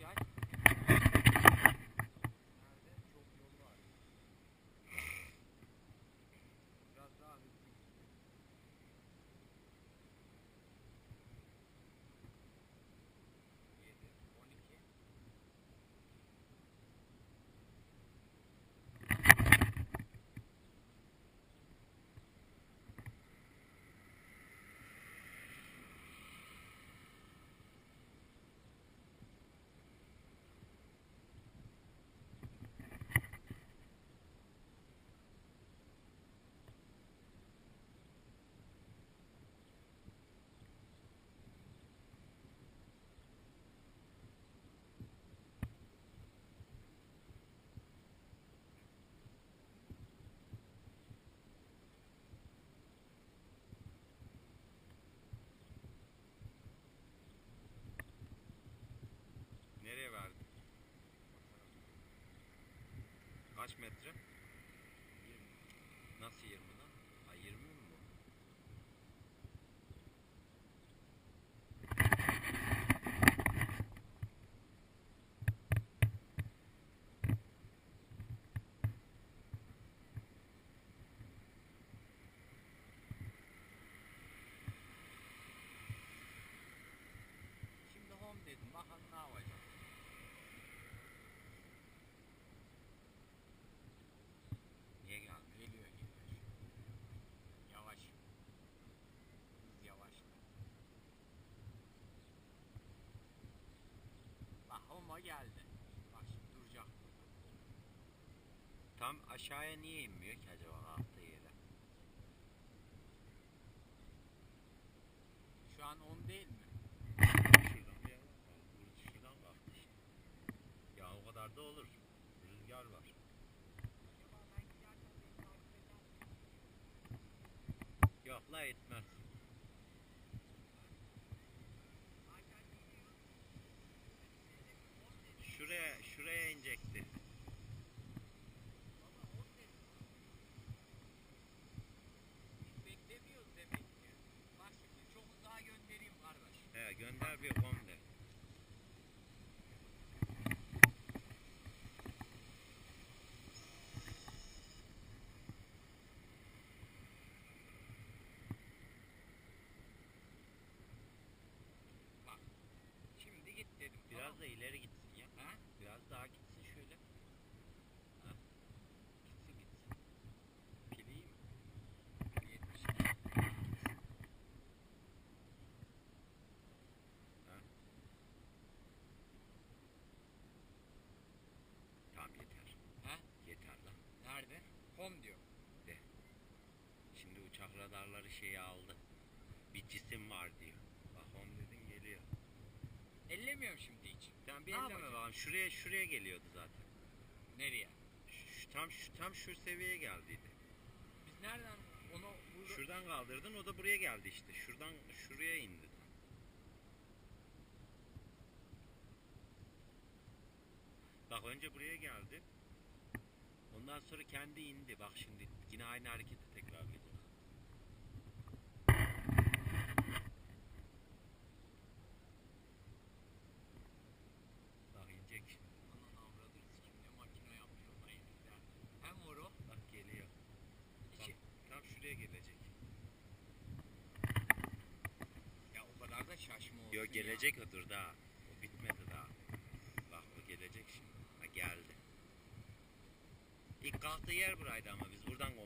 Yavaş. Metre? 20. Nasıl 20 lan? Ha 20 mi bu? Şimdi home dedim. Bakalım ne yapacak. Niye geldi? Geliyor geliyor. Yavaş. Hız yavaş. Home'a geldi. Bak şimdi duracak. Tam aşağıya niye inmiyor ki acaba kalktığı yere? Şu an 10 değil mi? Şuradan bir. Şuradan kalktı işte. Ya o kadar da olur. Rüzgar var. Yok la etmez. Biraz da ileri gitsin ya. Ha? Biraz daha gitsin şöyle. Ha? Gitsin gitsin. 72. Ha? Tamam yeter. Ha? Yeter lan. Nerede? Home diyor. Şimdi uçak radarları şeyi aldı. Bir cisim var diyor. Bir Ne elleme bakalım. Şuraya şuraya geliyordu zaten. Nereye? Şu, şu- tam şu tam şu seviyeye geldiydi. Biz nereden onu burada... Şuradan kaldırdın o da buraya geldi işte. Şuradan şuraya indi. Bak önce buraya geldi. Ondan sonra kendi indi. Bak şimdi yine aynı hareketi tekrarlayacak. Bak inecek şimdi. Anan avradır sikim ne makine yapıyor lan herifler. Hem vuru. Bak geliyor. Bak, İki. tam şuraya gelecek. Ya o kadar da ya. gelecek o dur daha. O bitmedi daha. Bak o gelecek şimdi. Ha geldi. İlk kalktığı yer buraydı ama biz buradan